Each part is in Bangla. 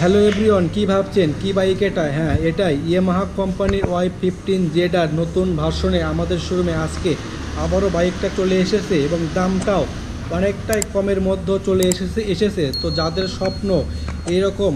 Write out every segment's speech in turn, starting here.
হ্যালো এভরিওয়ান, কী ভাবছেন? কী বাইক এটা? হ্যাঁ এটাই। ইয়ামাহা কোম্পানির ওয়াই ফিফটিন জেডার নতুন ভার্সনে আমাদের শোরুমে আজকে আবারও বাইকটা চলে এসেছে এবং দামটাও অনেকটাই কমের মধ্যে চলে এসেছে এসেছে। তো যাদের স্বপ্ন এরকম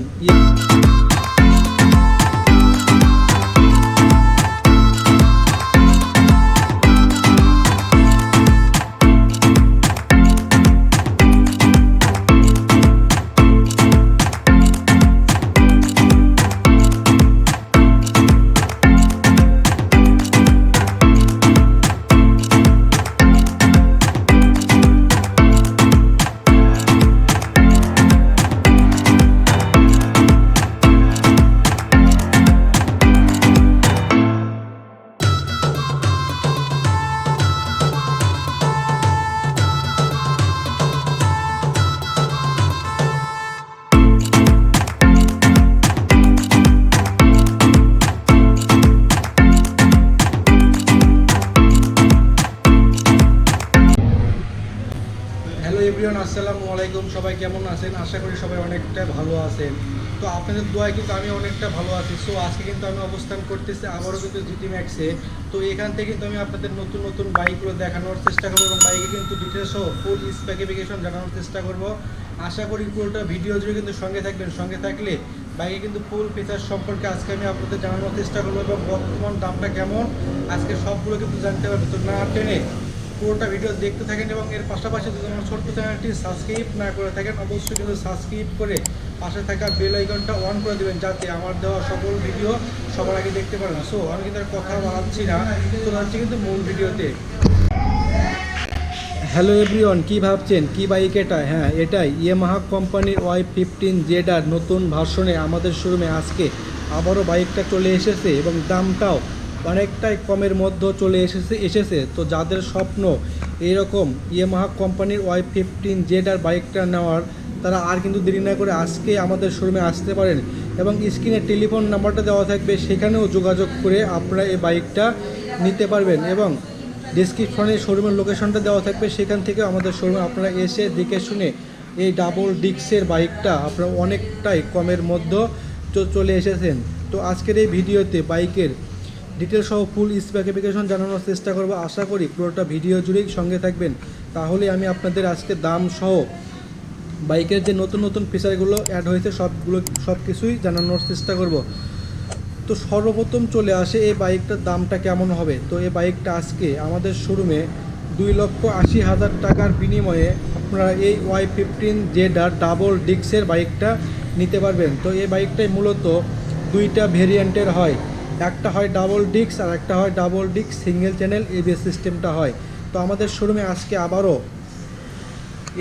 এভরিওয়ান, আসসালামু আলাইকুম। সবাই কেমন আছেন? আশা করি সবাই অনেকটা ভালো আছেন। তো আপনাদের দোয়ায় কিন্তু আমি অনেকটা ভালো আছি। সো আজকে কিন্তু আমি অবস্থান করতেছি আবারও কিন্তু জিটি ম্যাক্সে তো এখান থেকে কিন্তু আমি আপনাদের নতুন নতুন বাইকগুলো দেখানোর চেষ্টা করব এবং বাইকে কিন্তু ডিটেলস সহ ফুল স্পেসিফিকেশন জানানোর চেষ্টা করব। আশা করি পুরোটা ভিডিও জুড়ে কিন্তু সঙ্গে থাকবেন। সঙ্গে থাকলে বাইকে কিন্তু ফুল ফিচার সম্পর্কে আজকে আমি আপনাদের জানানোর চেষ্টা করব এবং বর্তমান দামটা কেমন, আজকে সবগুলো কিন্তু জানতে পারবে তো না টেনে পুরোটা ভিডিও দেখতে থাকেন এবং এর পাশাপাশি যদি আমার ছোট্ট চ্যানেলটি সাবস্ক্রাইব না করে থাকেন, অবশ্যই কিন্তু সাবস্ক্রাইব করে পাশে থাকা বেল আইকনটা অন করে দেবেন যাতে আমার দেওয়া সকল ভিডিও সবার আগে দেখতে পারেন। সো আমি কিন্তু কথা বাড়াচ্ছি না। চলে যাচ্ছি কিন্তু মূল ভিডিওতে হ্যালো এভরিওয়ান কী ভাবছেন? কি বাইক এটা? হ্যাঁ এটাই। ইয়ামাহা কোম্পানির ওয়াই ফিফটিন জেডার নতুন ভার্সনে আমাদের শোরুমে আজকে আবারও বাইকটা চলে এসেছে এবং দামটাও অনেকটাই কমের মধ্যে চলে এসেছে এসেছে। তো যাদের স্বপ্ন এরকম ইয়ামাহা কোম্পানির ওয়াই ফিফটিন জেডার বাইকটা নেওয়ার, তারা আর কিন্তু দেরি না করে আজকে আমাদের শোরুমে আসতে পারেন এবং স্ক্রিনে টেলিফোন নাম্বারটা দেওয়া থাকবে, সেখানেও যোগাযোগ করে আপনারা এই বাইকটা নিতে পারবেন এবং ডিসক্রিপশনে শোরুমের লোকেশনটা দেওয়া থাকবে, সেখান থেকে আমাদের শোরুমে আপনারা এসে দেখে শুনে এই ডাবল ডিক্সের বাইকটা আপনারা অনেকটাই কমের মধ্যে চলে এসেছেন। তো আজকের এই ভিডিওতে বাইকের ডিটেল সহ ফুল স্পেসিফিকেশন জানানোর চেষ্টা করব। আশা করি পুরোটা ভিডিও জুড়েই সঙ্গে থাকবেন। তাহলে আমি আপনাদের আজকে দাম সহ বাইকের যে নতুন নতুন ফিচারগুলো অ্যাড হয়েছে, সবগুলো সব কিছুই জানানোর চেষ্টা করব। তো সর্বপ্রথম চলে আসে এই বাইকটার দামটা কেমন হবে? তো এই বাইকটা আজকে আমাদের শোরুমে দুই লক্ষ আশি হাজার টাকার বিনিময়ে আপনারা এই Y fifteen Z R double ডিক্সের বাইকটা নিতে পারবেন। তো এই বাইকটাই মূলত দুইটা ভেরিয়েন্টের হয়। একটা হয় ডাবল ডিক্স আর একটা হয় ডাবল ডিক্স সিঙ্গেল চ্যানেল এবিএস সিস্টেমটা হয়। তো আমাদের শোরুমে আজকে আবারও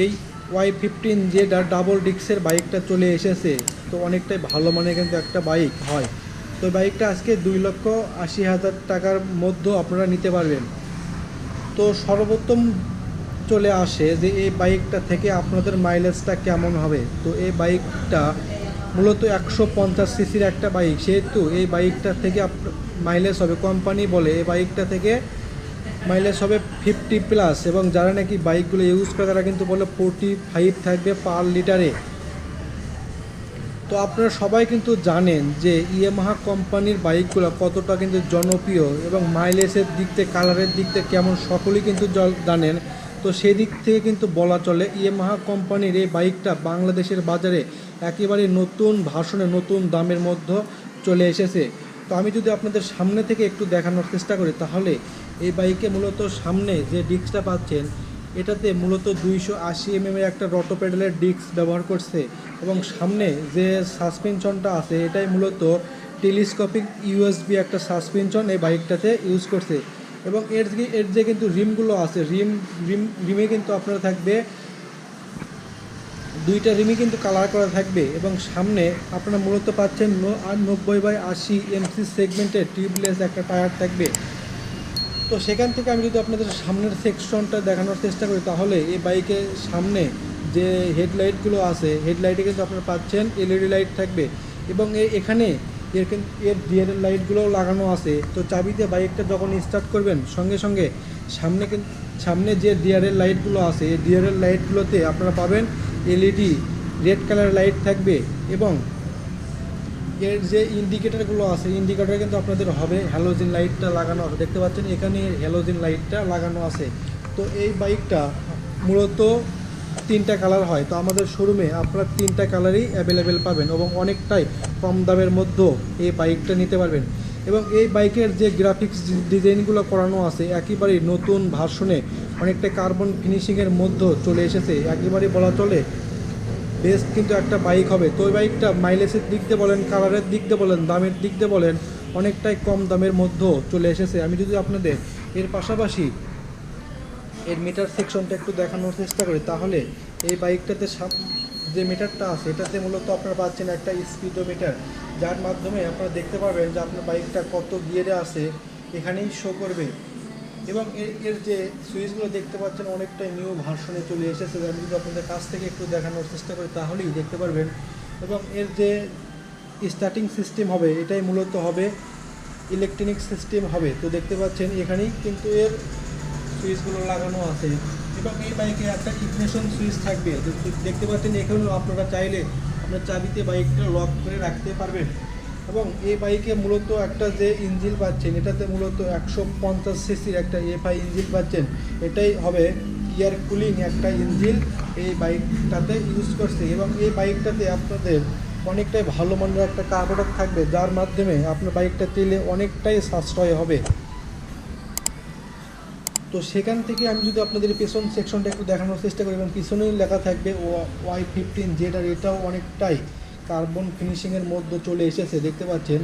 এই ওয়াই ফিফটিন যেটা ডাবল ডিক্সের বাইকটা চলে এসেছে, তো অনেকটাই ভালো মানে কিন্তু একটা বাইক হয়। তো বাইকটা আজকে দুই লক্ষ আশি হাজার টাকার মধ্যে আপনারা নিতে পারবেন। তো সর্বোত্তম চলে আসে যে এই বাইকটা থেকে আপনাদের মাইলেজটা কেমন হবে? তো এই বাইকটা মূলত একশো পঞ্চাশ সিসির একটা বাইক। সেহেতু এই বাইকটা থেকে মাইলেজ হবে কোম্পানি বলে এই বাইকটা থেকে মাইলেজ হবে ফিফটি প্লাস এবং যারা নাকি বাইকগুলো ইউজ করে তারা কিন্তু বলে ফোরটি ফাইভ থাকবে পার লিটারে তো আপনারা সবাই কিন্তু জানেন যে ইয়ামাহা কোম্পানির বাইকগুলো কতটা কিন্তু জনপ্রিয় এবং মাইলেজের দিক থেকে কালারের দিক থেকে কেমন, সকলেই কিন্তু জানেন। তো সেদিক থেকে কিন্তু বলা চলে, ইয়ামাহা কোম্পানির এই বাইকটা বাংলাদেশের বাজারে একেবারে নতুন ভাষণে, নতুন দামের মধ্যে চলে এসেছে। তো আমি যদি আপনাদের সামনে থেকে একটু দেখানোর চেষ্টা করি, তাহলে এই বাইকে মূলত সামনে যে ডিস্কটা পাচ্ছেন, এটাতে মূলত দুইশো আশি এমএম এর একটা রটো প্যাডেলের ডিস্ক ব্যবহার করছে এবং সামনে যে সাসপেনশনটা আছে, এটাই মূলত টেলিস্কোপিক ইউএসবি একটা সাসপেনশন এই বাইকটাতে ইউজ করছে। এবং এর এর যে কিন্তু রিমগুলো আছে, রিম রিম, রিমে কিন্তু আপনারা থাকবে, দুইটা রিমই কিন্তু কালার করা থাকবে এবং সামনে আপনারা মূলত পাচ্ছেন নব্বই বাই আশি এমসি সেগমেন্টের টিউবলেস একটা টায়ার থাকবে। তো সেখান থেকে আমি যদি আপনাদের সামনের সেকশনটা দেখানোর চেষ্টা করি, তাহলে এই বাইকের সামনে যে হেডলাইটগুলো আছে হেডলাইটে কিন্তু আপনারা পাচ্ছেন এলইডি লাইট থাকবে এবং এখানে এর এর ডিআরএল লাইটগুলোও লাগানো আছে। তো চাবিতে বাইকটা যখন স্টার্ট করবেন, সঙ্গে সঙ্গে সামনে সামনে যে ডিআরএল লাইটগুলো আছে, এই ডিআরএল লাইটগুলোতে আপনারা পাবেন এলইডি রেড কালার লাইট থাকবে এবং এর যে ইন্ডিকেটারগুলো আছে ইন্ডিকেটার কিন্তু আপনাদের হবে হ্যালোজিন লাইটটা লাগানো আছে। দেখতে পাচ্ছেন, এখানে হ্যালোজিন লাইটটা লাগানো আছে। তো এই বাইকটা মূলত তিনটা কালার হয়। তো আমাদের শোরুমে আপনারা তিনটা কালারই অ্যাভেলেবেল পাবেন এবং অনেকটাই কম দামের মধ্যেও এই বাইকটা নিতে পারবেন। এবং এই বাইকের যে গ্রাফিক্স ডিজাইনগুলো করানো আছে, একেবারেই নতুন ভার্সনে অনেকটা কার্বন ফিনিশিংয়ের মধ্যে চলে এসেছে। একেবারেই বলা চলে বেস্ট কিন্তু একটা বাইক হবে। তো ওই বাইকটা মাইলেজের দিক দিয়ে বলেন কালারের দিক দিয়ে বলেন, দামের দিক দিয়ে বলেন, অনেকটাই কম দামের মধ্যেও চলে এসেছে। আমি যদি আপনাদের এর পাশাপাশি এর মিটার সেকশনটা একটু দেখানোর চেষ্টা করি। তাহলে এই বাইকটাতে সাম- যে মিটারটা আছে, এটাতে মূলত আপনারা পাচ্ছেন একটা স্পিডোমিটার যার মাধ্যমে আপনারা দেখতে পারবেন যে আপনার বাইকটা কত গিয়ারে আছে, এখানেই শো করবে। এবং এর এর যে সুইচগুলো দেখতে পাচ্ছেন অনেকটাই নিউ ভার্সনে চলে এসেছে। আমি যদি আপনাদের কাছ থেকে একটু দেখানোর চেষ্টা করি, তাহলেই দেখতে পারবেন। এবং এর যে স্টার্টিং সিস্টেম হবে, এটাই মূলত হবে ইলেকট্রনিক সিস্টেম হবে। তো দেখতে পাচ্ছেন এখানেই কিন্তু এর সুইচগুলো লাগানো আছে। এবং এই বাইকে একটা ইগনিশন সুইচ থাকবে। দেখতে পাচ্ছেন, এখানেও আপনারা চাইলে আপনার চাবিতে বাইকটা লক করে রাখতে পারবেন। এবং এই বাইকে মূলত একটা যে ইঞ্জিন পাচ্ছেন, এটাতে মূলত একশো পঞ্চাশ সিসির একটা এফআই ইঞ্জিন পাচ্ছেন। এটাই হবে ইয়ার কুলিং একটা ইঞ্জিন এই বাইকটাতে ইউজ করছে। এবং এই বাইকটাতে আপনাদের অনেকটাই ভালো মানের একটা কার্বোরেটর থাকবে, যার মাধ্যমে আপনার বাইকটা তেলে অনেকটাই সাশ্রয় হবে। তো সেখান থেকে আমি যদি আপনাদের পেছন সেকশনটা একটু দেখানোর চেষ্টা করি, এবং পিছনেই লেখা থাকবে ওয়াই ফিফটিন যেটার এটাও অনেকটাই কার্বন ফিনিশিংয়ের মধ্যে চলে এসেছে, দেখতে পাচ্ছেন।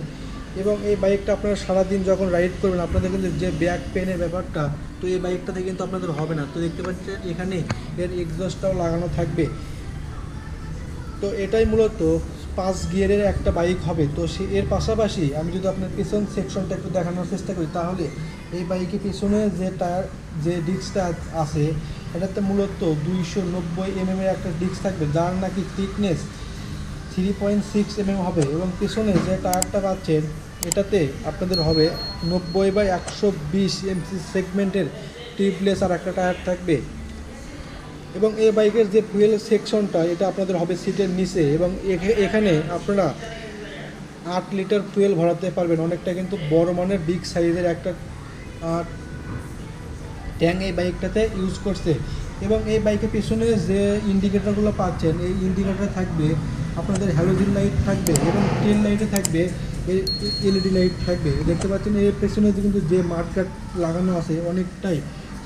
এবং এই বাইকটা আপনারা সারাদিন যখন রাইড করবেন, আপনাদের কিন্তু যে ব্যাক পেনের ব্যাপারটা, তো এই বাইকটাতে কিন্তু আপনাদের হবে না। তো দেখতে পাচ্ছেন, এখানে এর এক্সস্টটাও লাগানো থাকবে। তো এটাই মূলত পাঁচ গিয়ারের একটা বাইক হবে। তো সে, এর পাশাপাশি আমি যদি আপনার পিছন সেকশনটা একটু দেখানোর চেষ্টা করি, তাহলে এই বাইকের পিছনে যে টায়ার, যে ডিস্কটা আছে, এটাতে মূলত দুইশো নব্বই এমএম এর একটা ডিস্ক থাকবে, যার নাকি thickness three point six mm হবে এবং পিছনে যে টায়ারটা পাচ্ছেন, এটাতে আপনাদের হবে নব্বই বাই একশো বিশ এমসি সেগমেন্টের টিউবলেস আর একটা টায়ার থাকবে। এবং এই বাইকের যে ফুয়েল সেকশনটা এটা আপনাদের হবে সিটের নিচে এবং এখে- এখানে আপনারা আট লিটার ফুয়েল ভরাতে পারবেন। অনেকটা কিন্তু বড় মানের বিগ সাইজের একটা ট্যাঙ্ক এই বাইকটাতে ইউজ করছে। এবং এই বাইকের পিছনে যে ইন্ডিকেটারগুলো পাচ্ছেন, এই ইন্ডিকেটর থাকবে আপনাদের হ্যালোজিন লাইট থাকবে এবং টেল লাইটে থাকবে এলইডি লাইট থাকবে। দেখতে পাচ্ছেন এর পেছনে কিন্তু যে মার্কেট লাগানো আছে অনেকটাই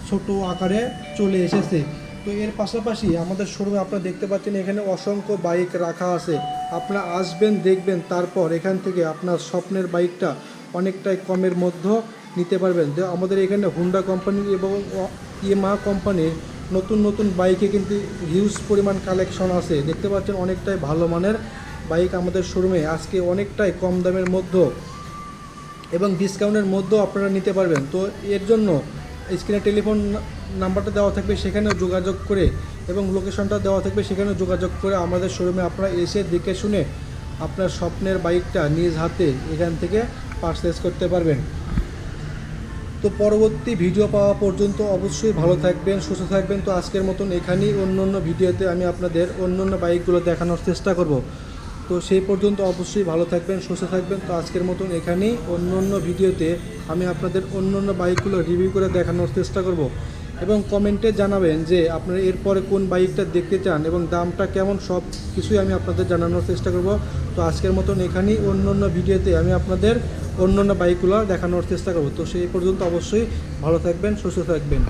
ছোট আকারে চলে এসেছে। তো এর পাশাপাশি আমাদের শোরুমে আপনারা দেখতে পাচ্ছেন এখানে অসংখ্য বাইক রাখা আছে। আপনারা আসবেন, দেখবেন, তারপর এখান থেকে আপনার স্বপ্নের বাইকটা অনেকটাই কমের মধ্যে নিতে পারবেন। যে আমাদের এখানে হুন্ডা কোম্পানি এবং ইএমআ কোম্পানির নতুন নতুন বাইকে কিন্তু হিউজ পরিমাণ কালেকশন আছে। দেখতে পাচ্ছেন অনেকটাই ভালো মানের বাইক আমাদের শোরুমে আজকে অনেকটাই কম দামের মধ্যে এবং ডিসকাউন্টের মধ্যেও আপনারা নিতে পারবেন। তো এর জন্য স্ক্রিনে টেলিফোন নাম্বারটা দেওয়া থাকবে সেখানেও যোগাযোগ করে এবং লোকেশনটা দেওয়া থাকবে সেখানেও যোগাযোগ করে আমাদের শোরুমে আপনারা এসে দেখে শুনে আপনার স্বপ্নের বাইকটা নিজ হাতে এখান থেকে পারচেস করতে পারবেন। তো পরবর্তী ভিডিও পাওয়া পর্যন্ত অবশ্যই ভালো থাকবেন, সুস্থ থাকবেন। তো আজকের মতন এখানেই অন্য অন্য ভিডিওতে আমি আপনাদের অন্য অন্য বাইকগুলো দেখানোর চেষ্টা করব। তো সেই পর্যন্ত অবশ্যই ভালো থাকবেন, সুস্থ থাকবেন। তো আজকের মতন এখানেই অন্য অন্য ভিডিওতে আমি আপনাদের অন্য অন্য বাইকগুলো রিভিউ করে দেখানোর চেষ্টা করব। এবং কমেন্টে জানাবেন যে আপনারা এরপরে কোন বাইকটা দেখতে চান এবং দামটা কেমন, সব কিছুই আমি আপনাদের জানানোর চেষ্টা করব। তো আজকের মতন এখানেই অন্য অন্য ভিডিওতে আমি আপনাদের অন্য অন্য বাইকগুলো দেখানোর চেষ্টা করব। তো সেই পর্যন্ত অবশ্যই ভালো থাকবেন, সুস্থ থাকবেন।